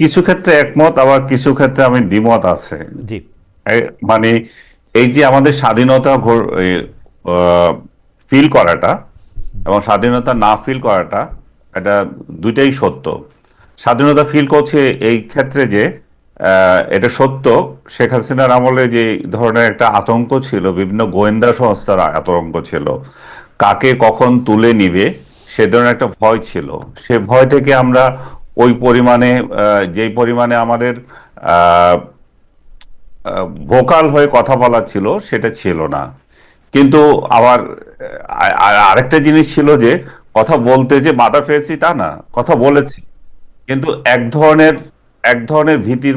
কিছু ক্ষেত্রে একমত আবার কিছু ক্ষেত্রে আমি দ্বিমত আছে। জি। মানে এই যে আমাদের স্বাধীনতা ফিল করাটা এবং স্বাধীনতা না ফিল করাটা এটা দুইটাই সত্য। স্বাধীনতা ফিল করছে এই ক্ষেত্রে যে এটা সত্য। শেখ হাসিনার আমলে যে ধরনের একটা আতঙ্ক ছিল বিভিন্ন গোয়েন্দা সংস্থার আতঙ্ক ছিল কাকে কখন তুলে নিবে সে ধরনের একটা ভয় ছিল। সে ভয় থেকে আমরা ওই পরিমাণে যেই পরিমাণে আমাদের ভোকাল হয়ে কথা বলা ছিল, সেটা ছিল না। কিন্তু আবার আরেকটা জিনিস ছিল যে, কথা বলতে যে বাধা পেয়েছি তা না, কথা বলেছি। কিন্তু এক ধরনের এক ধরনের ভীতির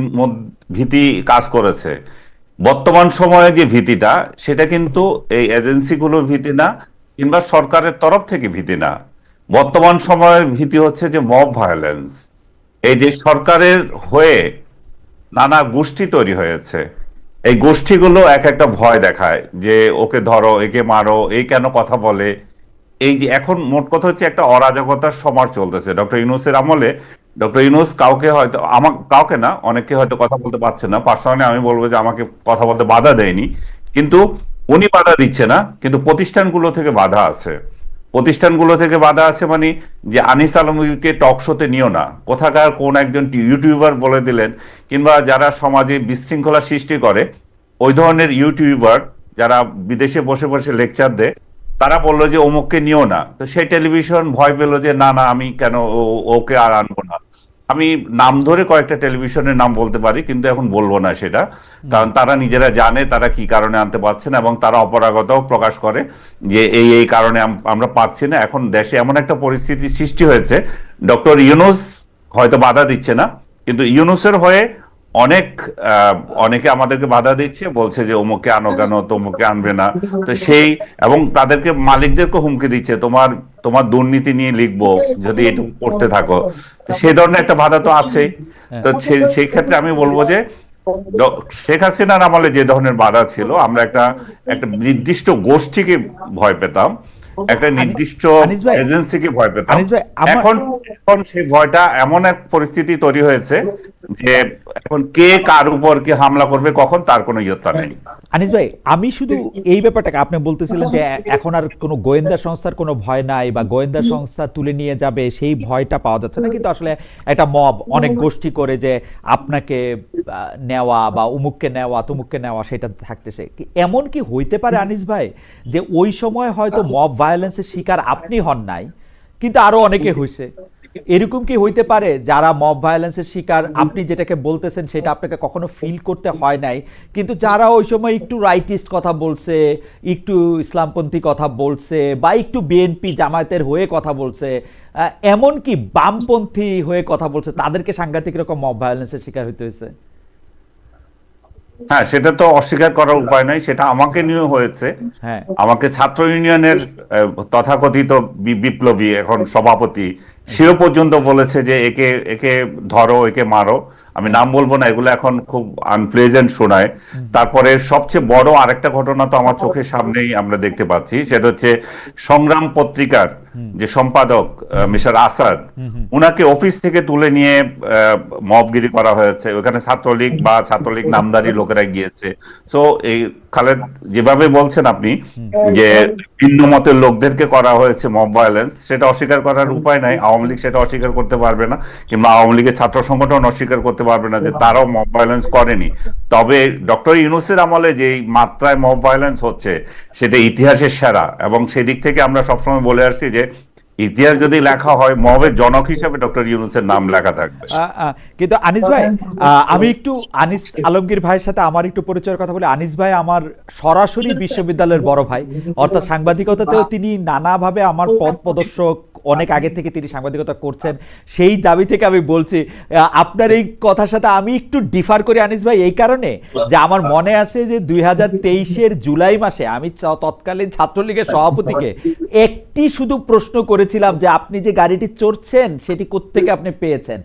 ভীতি কাজ করেছে। বর্তমান সময়ে যে ভীতিটা, সেটা কিন্তু এই এজেন্সিগুলোর ভীতি না, কিংবা সরকারের তরফ থেকে ভীতি না। বর্তমান সময়ের ভীতি হচ্ছে যে মব ভায়োলেন্স এই যে সরকারের হয়ে নানা গোষ্ঠী তৈরি হয়েছে, এই গোষ্ঠীগুলো এক একটা ভয় দেখায় যে ওকে ধরো, একে মারো, এই কেন কথা বলে। এই যে এখন মোট কথা হচ্ছে একটা অরাজকতার সমার চলতেছে। ডক্টর ইউনুসের আমলে, ডক্টর ইউনুস কাউকে হয়তো, আমার, কাউকে না অনেকে হয়তো কথা বলতে পারছে না। পার্সোনালি আমি বলব যে আমাকে কথা বলতে বাধা দেয়নি। কিন্তু উনি বাধা দিচ্ছে না, কিন্তু প্রতিষ্ঠানগুলো থেকে বাধা আছে। প্রতিষ্ঠানগুলো থেকে বাধা আছে মানে যে আনিস আলমকে টক শোতে নিও না। কোথাকার কোন একজন ইউটিউবার বলে দিলেন, কিংবা যারা সমাজে বিশৃঙ্খলা সৃষ্টি করে, ওই ধরনের ইউটিউবার যারা বিদেশে বসে বসে লেকচার দেয়, তারা বলল যে অমুককে নিও না। তো সেই টেলিভিশন ভয় পেল যে, না না, আমি কেন ওকে আর আনব না। আমি নাম ধরে কয়েকটা টেলিভিশনের নাম বলতে পারি, কিন্তু এখন বলব না সেটা। কারণ তারা নিজেরা জানে তারা কি কারণে আনতে পারছে না এবং তারা অপরাগতাও প্রকাশ করে যে এই এই কারণে আমরা পাচ্ছি না। এখন দেশে এমন একটা পরিস্থিতি সৃষ্টি হয়েছে। ডক্টর ইউনুস হয়তো বাধা দিচ্ছে না, কিন্তু ইউনুসের হয়ে অনেক অনেকে আমাদেরকে বাধা দিচ্ছে বলছে যে অমুকে আনো কেন তমুকে আনবে না। তো সেই এবং তাদেরকে মালিকদেরকে হুমকি দিচ্ছে তোমার তোমার দুর্নীতি নিয়ে লিখব যদি এটা করতে থাকো। তো সেই ধরনের একটা বাধা তো আছেই। তো সে- সেই ক্ষেত্রে আমি বলব যে শেখ হাসিনার আমলে যে ধরনের বাধা ছিল আমরা একটা একটা নির্দিষ্ট গোষ্ঠীকে ভয় পেতাম। একটা নির্দিষ্ট এজেন্সিকে ভয় পেতাম। এখন এখন সেই ভয়টা এমন এক পরিস্থিতি তৈরি হয়েছে যে এখন কে কার উপর কে হামলা করবে কখন তার কোনো ইয়ত্তা নেই। আনিস ভাই আমি শুধু এই ব্যাপারটাকে আপনি বলতেছিলেন যে এখন আর কোনো গোয়েন্দা সংস্থার কোনো ভয় নাই বা গোয়েন্দা সংস্থা তুলে নিয়ে যাবে সেই ভয়টা পাওয়া যাচ্ছে না। কিন্তু আসলে একটা মব অনেক গোষ্ঠী করে যে আপনাকে নেওয়া বা উমুককে নেওয়া তুমুককে নেওয়া সেটা থাকতেছে। এমন কি হইতে পারে আনিস ভাই যে ওই সময় হয়তো মব ভায়োলেন্সের শিকার আপনি হন নাই কিন্তু আরও অনেকে হয়েছে এরকম কি হইতে পারে যারা মব ভায়োলেন্সের শিকার? আপনি যেটাকে বলতেছেন সেটা আপনাকে কখনো ফিল করতে হয় নাই কিন্তু যারা ওই সময় একটু রাইটিস্ট কথা বলছে একটু ইসলামপন্থী কথা বলছে বা একটু বিএনপি জামায়াতের হয়ে কথা বলছে আহ, এমনকি বামপন্থী হয়ে কথা বলছে তাদেরকে সাংঘাতিক রকম মব ভায়োলেন্সের শিকার হইতে হয়েছে হ্যাঁ সেটা তো অস্বীকার করার উপায় নাই সেটা আমাকে নিয়ে হয়েছে। হ্যাঁ। আমাকে ছাত্র ইউনিয়নের আহ, তথাকথিত বি- বিপ্লবী এখন সভাপতি সেও পর্যন্ত বলেছে যে একে একে ধরো একে মারো। আমি নাম বলব না এগুলো এখন খুব আনপ্লেজেন্ট শোনায়। তারপরে সবচেয়ে বড় আরেকটা ঘটনা তো আমার চোখের সামনেই আমরা দেখতে পাচ্ছি সেটা হচ্ছে সংগ্রাম পত্রিকার যে সম্পাদক মিস্টার আসাদ উনাকে অফিস থেকে তুলে নিয়ে মবগিরি করা হয়েছে। ওখানে ছাত্রলীগ বা ছাত্রলীগ নামদারি লোকেরা গিয়েছে। সো এই খালেদ যেভাবে বলছেন আপনি যে ভিন্ন মতের লোকদেরকে করা হয়েছে মব ভায়োলেন্স সেটা অস্বীকার করার উপায় নাই। আওয়ামী লীগ সেটা অস্বীকার করতে পারবে না কিংবা আওয়ামী লীগের ছাত্র সংগঠন অস্বীকার করতে পারবে না যে তারাও মব ভায়োলেন্স করেনি। তবে ডক্টর ইউনুসের আমলে যে মাত্রায় মব ভায়োলেন্স হচ্ছে, সেটা ইতিহাসের সেরা। এবং সেদিক থেকে আমরা সবসময় বলে আসছি যে, ইতিহাস যদি লেখা হয় জনক হিসেবে ডক্টর ইউনুসের নাম লেখা থাকবে। কিন্তু আনিস ভাই আমি একটু আনিস আলমগীর ভাইয়ের সাথে আমার একটু পরিচয়ের কথা বলি। আনিস ভাই আমার সরাসরি বিশ্ববিদ্যালয়ের বড় ভাই। অর্থাৎ সাংবাদিকতাতেও তিনি নানাভাবে আমার পথ প্রদর্শক অনেক আগে থেকে তিনি সাংবাদিকতা করছেন। সেই দাবি থেকে আমি বলছি আপনার এই কথার সাথে আমি একটু ডিফার করি আনিস ভাই, এই কারণে যে আমার মনে আছে যে দুই হাজার তেইশের জুলাই মাসে আমি তৎকালীন ছাত্রলীগের সভাপতিকে একটি শুধু প্রশ্ন করেছিলাম যে আপনি যে গাড়িটি চড়ছেন, সেটি কোথেকে আপনি পেয়েছেন?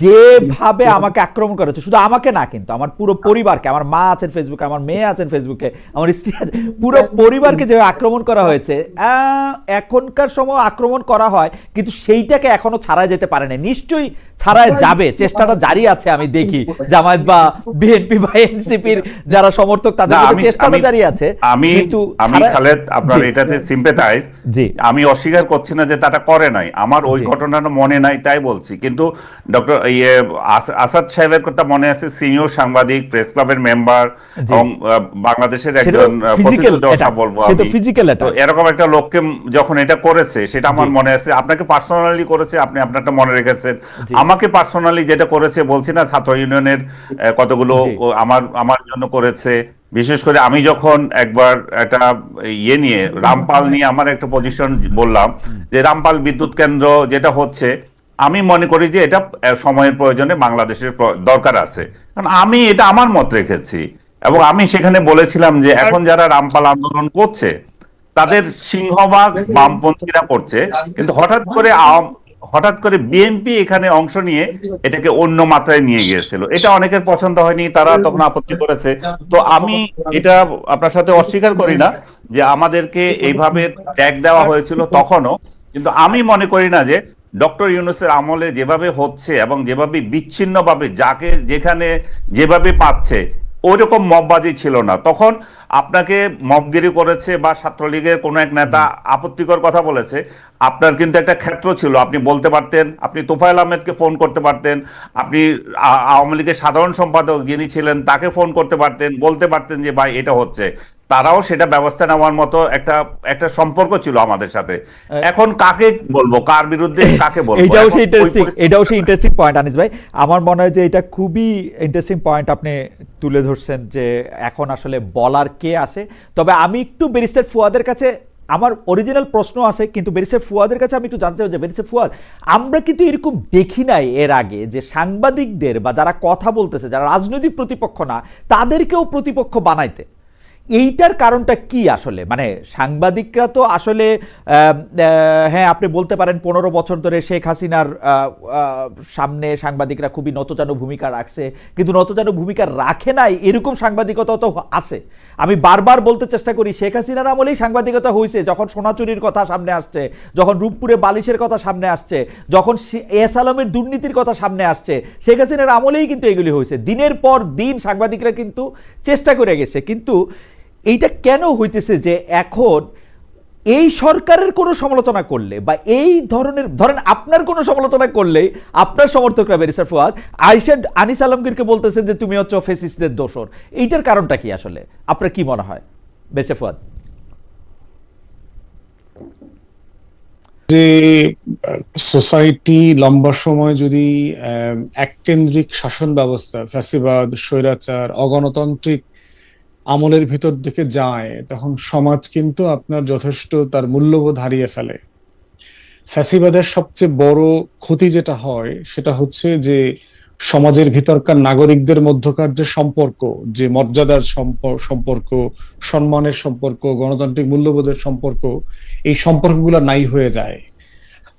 যেভাবে আমাকে আক্রমণ করা শুধু আমাকে না কিন্তু আমার পুরো পরিবারকে আমার মা আছেন ফেসবুকে আমার মেয়ে আছেন ফেসবুকে আমার স্ত্রী আছে পুরো পরিবারকে যেভাবে আক্রমণ করা হয়েছে এখনকার সময় আক্রমণ করা হয় কিন্তু সেইটাকে এখনও ছাড়া যেতে পারে না নিশ্চয়ই ছাড়ায় যাবে চেষ্টাটা জারি আছে আমি দেখি। জামায়াত বা বিএনপি বা এনসিপির যারা সমর্থক তাদের চেষ্টাটা জারি আছে আমি কিন্তু আমি খালেদ আপনার এটাতে সিম্পেথাইজ জি। আমি অস্বীকার করছি না যে তাটা করে নাই। আমার ওই। ঘটনাটা মনে নাই তাই বলছি। কিন্তু ডক্টর ইয়ে আসাদ সাহেবের কথা মনে আছে? সিনিয়র সাংবাদিক প্রেস ক্লাবের মেম্বার এবং বাংলাদেশের একজন attack, বলব। এরকম একটা লোককে যখন এটা করেছে সেটা আমার মনে আছে আপনাকে পার্সোনালি করেছে আপনি আপনারটা মনে রেখেছেন। আমাকে পার্সোনালি যেটা করেছে বলছি না ছাত্র ইউনিয়নের কতগুলো আমার আমার জন্য করেছে। বিশেষ করে আমি যখন একবার একটা ইয়ে নিয়ে রামপাল নিয়ে আমার একটা পজিশন বললাম যে রামপাল বিদ্যুৎ কেন্দ্র যেটা হচ্ছে আমি মনে করি যে এটা সময়ের প্রয়োজনে বাংলাদেশের দরকার আছে। কারণ আমি এটা আমার মত রেখেছি। এবং আমি সেখানে বলেছিলাম যে এখন যারা রামপাল আন্দোলন করছে, তাদের সিংহভাগ বামপন্থীরা করছে। কিন্তু হঠাৎ করে হঠাৎ করে বিএনপি এখানে অংশ নিয়ে এটাকে অন্য মাত্রায় নিয়ে গিয়েছিল। এটা অনেকের পছন্দ হয়নি, তারা তখন আপত্তি করেছে। তো আমি এটা আপনার সাথে অস্বীকার করি না যে আমাদেরকে এইভাবে ট্যাগ দেওয়া হয়েছিল তখনও। কিন্তু আমি মনে করি না যে ডক্টর ইউনুসের আমলে যেভাবে হচ্ছে এবং যেভাবে বিচ্ছিন্নভাবে যাকে যেখানে যেভাবে পাচ্ছে, ওইরকম মববাজি ছিল না। তখন আপনাকে মবগিরি করেছে বা ছাত্রলীগের কোনো এক নেতা আপত্তিকর কথা বলেছে আপনার কিন্তু একটা ক্ষেত্র ছিল। আপনি বলতে পারতেন আপনি তোফায়েল আহমেদকে ফোন করতে পারতেন আপনি আওয়ামী লীগের সাধারণ সম্পাদক যিনি ছিলেন তাকে ফোন করতে পারতেন বলতে পারতেন যে ভাই এটা হচ্ছে। তারাও সেটা ব্যবস্থা নেওয়ার মতো একটা একটা সম্পর্ক ছিল আমাদের সাথে। এখন কাকে বলব? কার বিরুদ্ধে কাকে বলব? এটাও সেই ইন্টারেস্টিং এটাও সেই ইন্টারেস্টিং পয়েন্ট আনিস ভাই। আমার মনে হয় যে এটা খুবই ইন্টারেস্টিং পয়েন্ট আপনি তুলে ধরছেন যে এখন আসলে বলার কে আসে তবে আমি একটু ব্যারিস্টার ফুয়াদের কাছে, আমার অরিজিনাল প্রশ্ন আছে, কিন্তু ব্যারিস্টার ফুয়াদের কাছে আমি একটু জানতে চাই যে, ব্যারিস্টার ফুয়াদ, আমরা কিন্তু এরকম দেখি নাই এর আগে যে সাংবাদিকদের বা যারা কথা বলতেছে, যারা রাজনৈতিক প্রতিপক্ষ না, তাদেরকেও প্রতিপক্ষ বানাইতে। এইটার কারণটা কি আসলে? মানে সাংবাদিকরা তো আসলে হ্যাঁ আপনি বলতে পারেন পনেরো বছর ধরে শেখ হাসিনার সামনে সাংবাদিকরা খুবই নতজানু ভূমিকা রাখছে। কিন্তু নতজানু ভূমিকা রাখে নাই, এরকম সাংবাদিকতা তো আছে। আমি বারবার বলতে চেষ্টা করি, শেখ হাসিনার আমলেই সাংবাদিকতা হয়েছে যখন সোনাচুরির কথা সামনে আসছে, যখন রূপপুরে বালিশের কথা সামনে আসছে, যখন এস আলমের দুর্নীতির কথা সামনে আসছে, শেখ হাসিনার আমলেই কিন্তু এগুলি হয়েছে দিনের পর দিন সাংবাদিকরা কিন্তু চেষ্টা করে গেছে। কিন্তু এইটা কেন হইতেছে যে এখন এই সরকারের কোনো সমালোচনা করলে বা এই ধরনের, ধরেন আপনার কোনো সমালোচনা করলে আপনার সমর্থকরা ব্যারিস্টার ফুয়াদ আইসাদ আনিস আলমগীরকে বলতেছেন যে তুমি হচ্ছে ফেসিস্টদের দোষর। এইটার কারণটা কি আসলে? আপনার কি মনে হয়? ব্যারিস্টার ফুয়াদ। যে, সোসাইটি লম্বা সময় যদি এককেন্দ্রিক শাসন ব্যবস্থা, ফ্যাসিবাদ, স্বৈরাচার, অগণতান্ত্রিক আমলের ভিতর দিকে যায়, তখন সমাজ কিন্তু আপনার যথেষ্ট তার মূল্যবোধ হারিয়ে ফেলে। ফ্যাসিবাদের সবচেয়ে বড় ক্ষতি যেটা হয়, সেটা হচ্ছে যে সমাজের ভিতরকার নাগরিকদের মধ্যকার যে সম্পর্ক, যে মর্যাদার সম্প- সম্পর্ক, সম্মানের সম্পর্ক, গণতান্ত্রিক মূল্যবোধের সম্পর্ক, এই সম্পর্কগুলো নাই হয়ে যায়।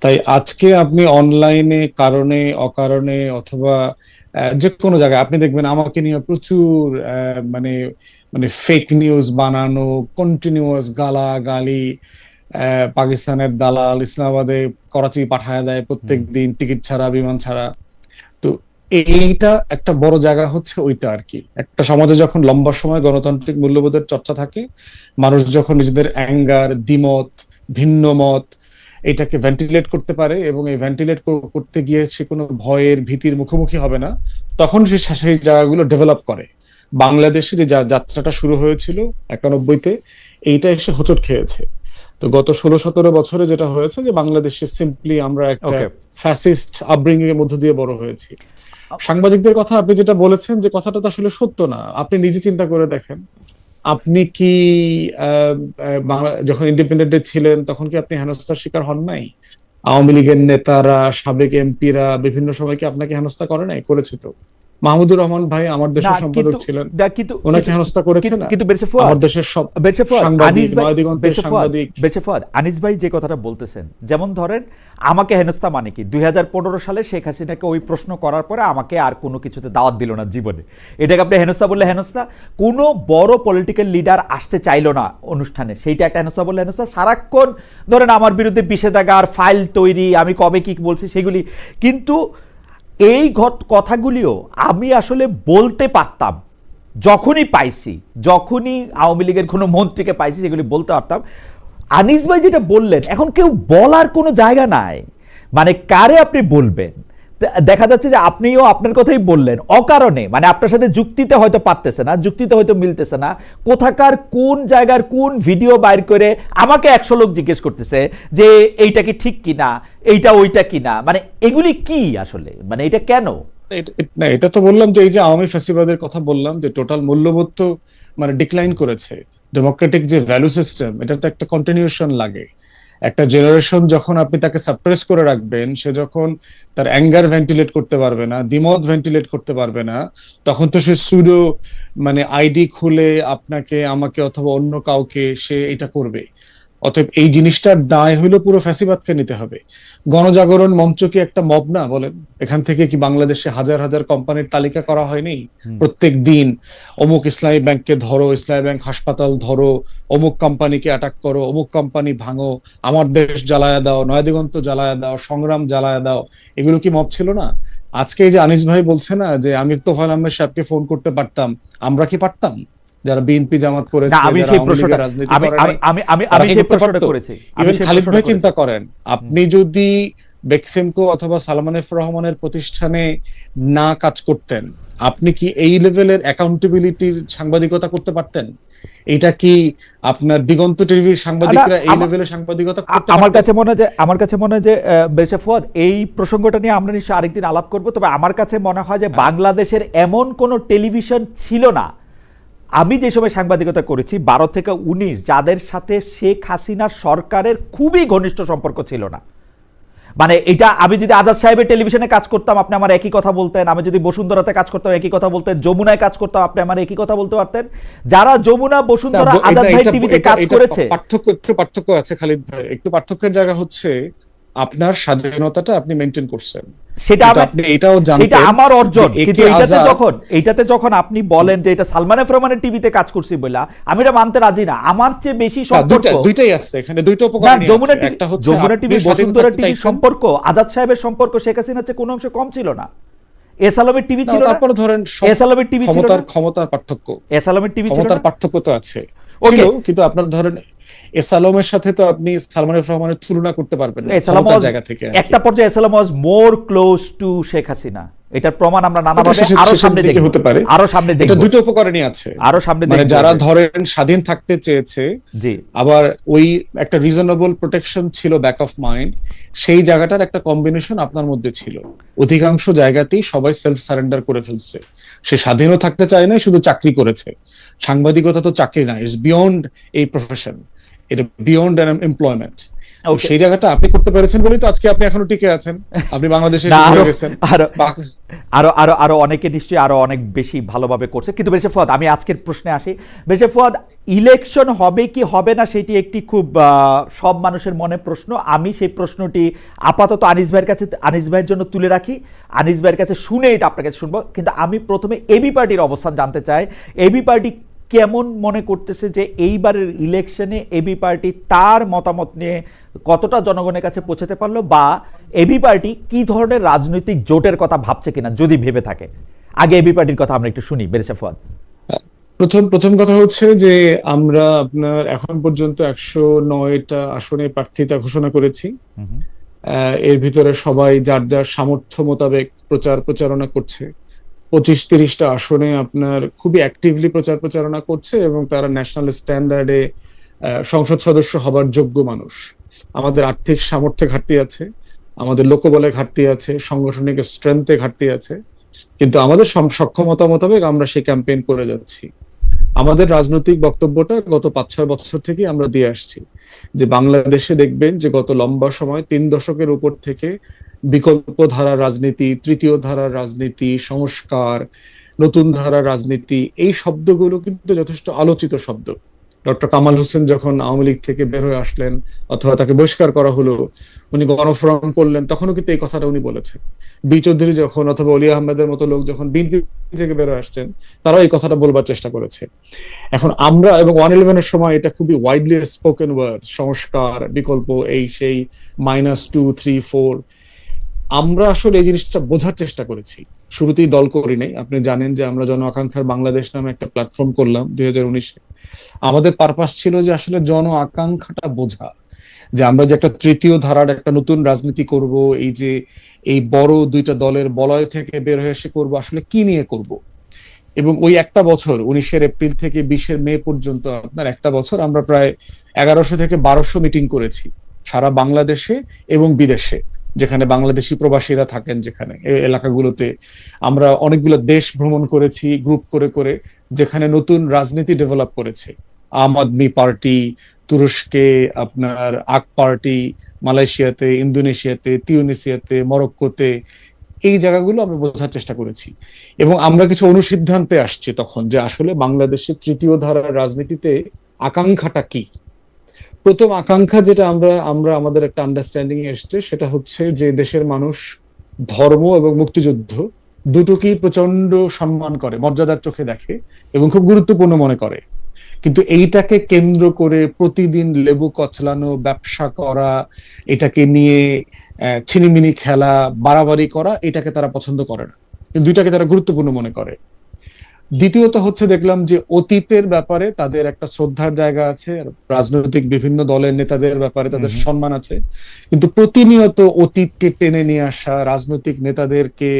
তাই আজকে আপনি অনলাইনে, কারণে, অকারণে অথবা যে কোনো জায়গায়, আপনি দেখবেন আমাকে নিয়ে প্রচুর মানে মানে ফেক নিউজ বানানো কন্টিনিউয়াস গালা গালি পাকিস্তানের দালাল ইসলামাবাদে করাচি পাঠায় দেয় প্রত্যেক দিন টিকিট ছাড়া বিমান ছাড়া। তো এইটা একটা বড় জায়গা হচ্ছে ওইটা আর কি। একটা সমাজে যখন লম্বা সময় গণতান্ত্রিক মূল্যবোধের চর্চা থাকে মানুষ যখন নিজেদের অ্যাঙ্গার দ্বিমত ভিন্ন মত এটাকে ভেন্টিলেট করতে পারে এবং এই ভেন্টিলেট করতে গিয়ে সে কোনো ভয়ের ভীতির মুখোমুখি হবে না তখন সে সেই জায়গাগুলো ডেভেলপ করে। বাংলাদেশে যে যাত্রাটা শুরু হয়েছিল একানব্বইতে এইটা এসে হোঁচট খেয়েছে। তো গত ষোলো সতেরো বছরে যেটা হয়েছে যে বাংলাদেশে সিম্পলি আমরা একটা ফ্যাসিস্ট আপব্রিঙ্গিং এর মধ্য দিয়ে বড় হয়েছি। সাংবাদিকদের কথা আপনি যেটা বলেছেন যে কথাটা তো আসলে সত্য না আপনি নিজে চিন্তা করে দেখেন। আপনি কি যখন ইন্ডিপেন্ডেন্টে ছিলেন তখন কি আপনি হেনস্থার শিকার হন নাই? আওয়ামী লীগের নেতারা সাবেক এমপিরা বিভিন্ন সময় কি আপনাকে হেনস্থা করে নাই? করেছে তো। মাহমুদুর রহমান ভাই আমার দেশের সম্পাদক ছিলেন। কিন্তু ওনাকে হেনস্থা করেছে না কিন্তু বেরসে ফুয়াদ, আমার দেশের সব বেরসে ফুয়াদ, আনিস ভাই- বেরসে ফুয়াদ, সাংবাদিক। বেরসে ফুয়াদ, আনিস ভাই যে কথাটা বলতেছেন যেমন ধরেন আমাকে হেনস্থা মানে কি? দুই হাজার পনেরো সালে শেখ হাসিনাকে ওই প্রশ্ন করার পরে আমাকে আর কোনো কিছুতে দাওয়াত দিল না জীবনে। এটাকে আপনি হেনস্থা বললে হেনস্থা কোনো বড় পলিটিক্যাল লিডার আসতে চাইলো না অনুষ্ঠানে। সেইটা একটা হেনস্থা বললে হেনস্থা। সারাক্ষণ ধরেন আমার বিরুদ্ধে বিষেধাগার ফাইল তৈরি আমি কবে কি বলছি সেগুলি। কিন্তু এই ঘট- কথাগুলিও আমি আসলে বলতে পারতাম, যখনই পাইছি, যখনই আওয়ামী লীগের কোনো মন্ত্রীকে পাইছি সেগুলি বলতে পারতাম। আনিস ভাই যেটা বললেন, এখন কেউ বলার কোনো জায়গা নাই। মানে কারে আপনি বলবেন? দেখা যাচ্ছে যে আপনিও আপনার কথাই বললেন। অকারণে মানে আপনার সাথে যুক্তিতে হয়তো পারতেছে না, যুক্তিতে হয়তো মিলতেছে না। কোথাকার, কোন জায়গার কোন ভিডিও বাইর করে আমাকে একশো লোক জিজ্ঞেস করতেছে যে এইটা কি ঠিক কিনা, এইটা ওইটা কিনা? মানে এগুলি কি আসলে? মানে এটা কেন? এটা- তো বললাম যে এই যে আওয়ামী ফ্যাসিবাদের কথা বললাম যে টোটাল মূল্যবোধ তো মানে ডিক্লাইন করেছে। ডেমোক্রেটিক যে ভ্যালু সিস্টেম এটা তো একটা কন্টিনিউশন লাগে। একটা জেনারেশন যখন আপনি তাকে সাপ্রেস করে রাখবেন, সে যখন তার অ্যাঙ্গার ভেন্টিলেট করতে পারবে না, দ্বিমত ভেন্টিলেট করতে পারবে না, তখন তো সে সুডো মানে আইডি খুলে আপনাকে, আমাকে অথবা অন্য কাউকে সে এটা করবে অতএব এই জিনিসটার দায় হইল পুরো ফ্যাসিবাদকে নিতে হবে। গণজাগরণ মঞ্চ কি একটা মব না বলেন? এখান থেকে কি বাংলাদেশে হাজার হাজার কোম্পানির তালিকা করা হয়নি প্রত্যেক দিন অমুক ইসলামী ব্যাংককে ধরো ইসলামী ব্যাংক হাসপাতাল ধরো অমুক কোম্পানিকে অ্যাটাক করো অমুক কোম্পানি ভাঙো আমার দেশ জ্বালায়া দাও নয়াদিগন্ত জ্বালায়া দাও সংগ্রাম জ্বালায়া দাও এগুলো কি মব ছিল না? আজকে এই যে আনিস ভাই বলছে না যে আমি তোফাল আহমেদ সাহেবকে ফোন করতে পারতাম আমরা কি পারতাম? যারা বিএনপি জামাত করেছে আমি সেই প্রশ্নটা আমি আমি আমি আমি সেই প্রশ্নটা করেছি। ইভেন খালিদ ভাই চিন্তা করেন আপনি যদি বেক্সেমকো অথবা সালমান এফ রহমানের প্রতিষ্ঠানে না কাজ করতেন আপনি কি এই লেভেলের অ্যাকাউন্টেবিলিটির সাংবাদিকতা করতে পারতেন? এটা কি আপনার দিগন্ত টিভির সাংবাদিকরা এই লেভেলের সাংবাদিকতা করতে আমার কাছে মনে হয় যে আমার কাছে মনে হয় যে বেশে ফুয়াদ এই প্রসঙ্গটা নিয়ে আমরা নিশ্চয়ই আরেকদিন আলাপ করব তবে আমার কাছে মনে হয় যে বাংলাদেশের এমন কোনো টেলিভিশন ছিল না আমি যে সময় সাংবাদিকতা করেছি বারো থেকে উনিশ যাদের সাথে শেখ হাসিনার সরকারের খুবই ঘনিষ্ঠ সম্পর্ক ছিল না। মানে এটা আমি যদি আজাদ সাহেবের টেলিভিশনে কাজ করতাম আপনি আমার একই কথা বলতেন। আমি যদি বসুন্ধরাতে কাজ করতাম একই কথা বলতেন। যমুনায় কাজ করতাম আপনি আমার একই কথা বলতে পারতেন। যারা যমুনা বসুন্ধরা আজাদ ভাই টিভিতে কাজ করেছে। পার্থক্য একটু পার্থক্য আছে খালিদ ভাই। একটু পার্থক্যের জায়গা হচ্ছে আপনার স্বাধীনতাটা আপনি মেনটেন করছেন। সেটা আপনি এটাও এটা আমার অর্জন। কিন্তু যখন এইটাতে যখন আপনি বলেন যে এটা সালমান এফ রহমানের টিভিতে কাজ করছি বলে আমি এটা মানতে রাজি না। আমার চেয়ে বেশি সম্পর্ক দুইটা দুইটাই আছে। এখানে দুইটা উপকরণ যমুনা টিভি একটা হচ্ছে যমুনা টিভি বসুন্ধরা টিভি সম্পর্ক আজাদ সাহেবের সম্পর্ক শেখ হাসিনার চেয়ে কোনো অংশে কম ছিল না। এস আলমের টিভি ছিল তারপরে ধরেন সব এস আলমের টিভি ছিল ক্ষমতার ক্ষমতার পার্থক্য। এস আলমের টিভি ছিল ক্ষমতার পার্থক্য তো আছে। কিন্তু আপনার ধরেন এস আলমের সাথে তো আপনি সালমান রহমানের তুলনা করতে পারবেন না জায়গা থেকে একটা পর্যায়ে এসালাম was more close to Sheikh Hasina. এটার প্রমাণ আমরা নানাভাবে আরও সামনে দিকে হতে পারে। আরও সামনে এটা দুটো উপকরণই আছে। আরও সামনে মানে যারা ধরেন স্বাধীন থাকতে চেয়েছে জি। আবার ওই একটা রিজনেবল প্রোটেকশন ছিল ব্যাক অফ মাইন্ড সেই জায়গাটার একটা কম্বিনেশন আপনার মধ্যে ছিল। অধিকাংশ জায়গাতেই সবাই সেলফ সারেন্ডার করে ফেলছে। সে স্বাধীনও থাকতে চায় না শুধু চাকরি করেছে। সাংবাদিকতা তো চাকরি না ইটস বিয়ন্ড এই প্রফেশন এটা বিয়ন্ড এমপ্লয়মেন্ট Okay. সেই জায়গাটা আপনি করতে পেরেছেন বলেই তো আজকে আপনি এখনও টিকে আছেন। আপনি বাংলাদেশে আরো- গেছেন। আরো- আরও আরও আরও অনেকে নিশ্চয়ই আরও অনেক বেশি ভালোভাবে করছে। কিন্তু বেশি ফুয়াদ আমি আজকের প্রশ্নে আসি। বেশি ফুয়াদ ইলেকশন হবে কি হবে না সেটি একটি খুব সব মানুষের মনে প্রশ্ন। আমি সেই প্রশ্নটি আপাতত আনিস ভাইয়ের কাছে আনিস ভাইয়ের জন্য তুলে রাখি। আনিস ভাইয়ের কাছে শুনে এটা আপনার কাছে শুনব। কিন্তু আমি প্রথমে এবি পার্টির অবস্থান জানতে চাই। এবি পার্টি কেমন মনে করতেছে যে এইবারের ইলেকশনে এবি পার্টি তার মতামত নিয়ে কতটা জনগণের কাছে পৌঁছাতে পারল বা এবি পার্টি কি ধরনের রাজনৈতিক জোটের কথা ভাবছে কিনা যদি ভেবে থাকে? আগে এবি পার্টির কথা আমরা একটু শুনি বেরেসা ফুয়াদ। প্রথম প্রথম কথা হচ্ছে যে আমরা আপনার এখন পর্যন্ত একশো নয়টা আসনে প্রার্থিতা ঘোষণা করেছি। এর ভিতরে সবাই যার যার সামর্থ্য মোতাবেক প্রচার প্রচারণা করছে। পঁচিশ তিরিশটা আসনে আপনার খুবই অ্যাক্টিভলি প্রচার প্রচারণা করছে এবং তারা ন্যাশনাল স্ট্যান্ডার্ডে সংসদ সদস্য হবার যোগ্য মানুষ। আমাদের আর্থিক সামর্থ্যে ঘাটতি আছে, আমাদের লোকবলে ঘাটতি আছে, সাংগঠনিক স্ট্রেংথে ঘাটতি আছে, কিন্তু আমাদের সক্ষমতা মোতাবেক আমরা সেই ক্যাম্পেইন করে যাচ্ছি। আমাদের রাজনৈতিক বক্তব্যটা গত পাঁচ ছয় বছর থেকে আমরা দিয়ে আসছি যে বাংলাদেশে দেখবেন যে গত লম্বা সময় তিন দশকের উপর থেকে বিকল্প ধারার রাজনীতি, তৃতীয় ধারার রাজনীতি, সংস্কার, নতুন ধারার রাজনীতি, এই শব্দগুলো কিন্তু যথেষ্ট আলোচিত শব্দ। ডক্টর কামাল হোসেন যখন আওয়ামী লীগ থেকে বের হয়ে আসলেন অথবা তাকে বহিষ্কার করা হলো, উনি গণফোরাম করলেন, তখনও কিন্তু এই কথাটা উনি বলেছেন। বি চৌধুরী যখন অথবা অলি আহমেদের মতো লোক যখন বিএনপি থেকে বের আসছেন, তারাও এই কথাটা বলবার চেষ্টা করেছে। এখন আমরা এবং ওয়ান ইলেভেনের সময় এটা খুবই ওয়াইডলি স্পোকেন ওয়ার্ড সংস্কার, বিকল্প, এই সেই মাইনাস টু থ্রি ফোর আমরা আসলে এই জিনিসটা বোঝার চেষ্টা করেছি। শুরুতেই দল করি নাই। আপনি জানেন যে আমরা জন আকাঙ্ক্ষার বাংলাদেশ নামে একটা প্ল্যাটফর্ম করলাম দুই হাজার উনিশে। আমাদের পারপাস ছিল যে আসলে জন আকাঙ্ক্ষাটা বোঝা। যে আমরা যে একটা তৃতীয় ধারার একটা নতুন রাজনীতি করব, এই যে এই বড় দুইটা দলের বলয় থেকে বের হয়ে এসে করব, আসলে কি নিয়ে করব? এবং ওই একটা বছর, উনিশের এপ্রিল থেকে বিশের মে পর্যন্ত, আপনার একটা বছর, আমরা প্রায় এগারোশো থেকে বারোশো মিটিং করেছি। সারা বাংলাদেশে এবং বিদেশে। যেখানে বাংলাদেশি প্রবাসীরা থাকেন যেখানে এলাকাগুলোতে। আমরা অনেকগুলো দেশ ভ্রমণ করেছি গ্রুপ করে করে, যেখানে নতুন রাজনীতি ডেভেলপ করেছে। আম আদমি পার্টি, তুরস্কে, আপনার আক পার্টি, মালয়েশিয়াতে, ইন্দোনেশিয়াতে, তিউনিসিয়াতে, মরক্কোতে, এই জায়গাগুলো আমরা বোঝার চেষ্টা করেছি। এবং আমরা কিছু অনুসিদ্ধান্তে আসছি তখন যে আসলে বাংলাদেশের তৃতীয় ধারার রাজনীতিতে আকাঙ্ক্ষাটা কি? প্রথম আকাঙ্ক্ষা যেটা আমরা আমরা আমাদের একটা আন্ডারস্ট্যান্ডিং এসছে, সেটা হচ্ছে যে দেশের মানুষ ধর্ম এবং মুক্তিযুদ্ধ দুটোকেই প্রচণ্ড সম্মান করে, মর্যাদার চোখে দেখে এবং খুব গুরুত্বপূর্ণ মনে করে। কিন্তু এইটাকে কেন্দ্র করে প্রতিদিন লেবু কচলানো, ব্যবসা করা, এটাকে নিয়ে ছিনিমিনি খেলা, বাড়াবাড়ি করা, এটাকে তারা পছন্দ করে না। দুইটাকে তারা গুরুত্বপূর্ণ মনে করে। দ্বিতীয়ত হচ্ছে দেখলাম যে অতীতের ব্যাপারে তাদের একটা শ্রদ্ধার জায়গা আছে রাজনৈতিক বিভিন্ন দলের নেতাদের ব্যাপারে তাদের। সম্মান আছে কিন্তু প্রতিনিয়ত অতীতকে টেনে নিয়ে আসা রাজনৈতিক নেতাদেরকে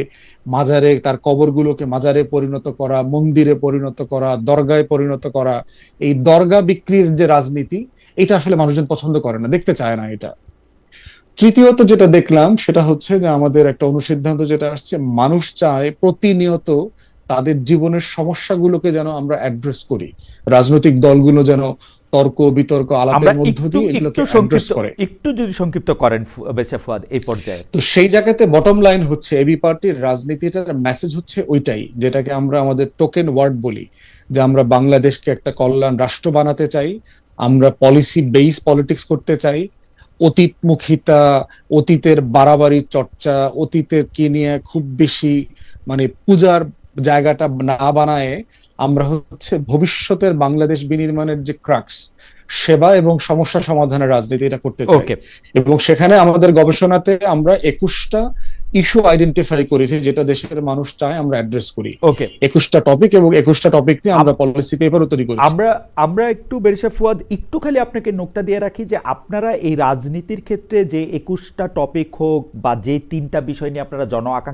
মাজারে তার কবরগুলোকে মাজারে পরিণত করা মন্দিরে পরিণত করা দরগায় পরিণত করা এই দরগা বিক্রির যে রাজনীতি এটা আসলে মানুষজন পছন্দ করে না দেখতে চায় না এটা তৃতীয়ত যেটা দেখলাম সেটা হচ্ছে যে আমাদের একটা অনুসিদ্ধান্ত যেটা আসছে মানুষ চায় প্রতিনিয়ত তাদের জীবনের সমস্যাগুলোকে যেন আমরা অ্যাড্রেস করি। রাজনৈতিক দলগুলো যেন তর্ক বিতর্ক আলাপের মধ্য দিয়ে এগুলোকে অ্যাড্রেস করে। একটু যদি সংক্ষিপ্ত করেন বেশা ফুয়াদ এই পর্যায়ে। তো সেই জায়গাতে বটম লাইন হচ্ছে এবি পার্টির রাজনীতিটার মেসেজ হচ্ছে ওইটাই যেটাকে আমরা আমাদের টোকেন ওয়ার্ড বলি যে আমরা বাংলাদেশকে একটা কল্যাণ রাষ্ট্র বানাতে চাই আমরা পলিসি বেস পলিটিক্স করতে চাই অতীতমুখিতা অতীতের বাড়াবাড়ি চর্চা অতীতের কি নিয়ে খুব বেশি মানে পূজার জায়গাটা না বানায় আমরা হচ্ছে ভবিষ্যতের বাংলাদেশ বিনির্মাণের যে ক্রাক্স সেবা এবং সমস্যা সমাধানের রাজনীতি এটা করতে চাই। এবং সেখানে আমাদের গবেষণাতে আমরা একুশটা ইস্যু আইডেন্টিফাই করেছি যেটা দেশের মানুষ চায় আমরা অ্যাড্রেস করি। ওকে একুশটা টপিক এবং একুশটা টপিক নিয়ে আমরা পলিসি পেপারও তৈরি করি আমরা আমরা একটু বেরিসা ফুয়াদ একটু খালি আপনাকে নোটটা দিয়ে রাখি যে আপনারা এই রাজনীতির ক্ষেত্রে যে একুশটা টপিক হোক বা যে তিনটা বিষয় নিয়ে আপনারা জন আকাঙ্ক্ষা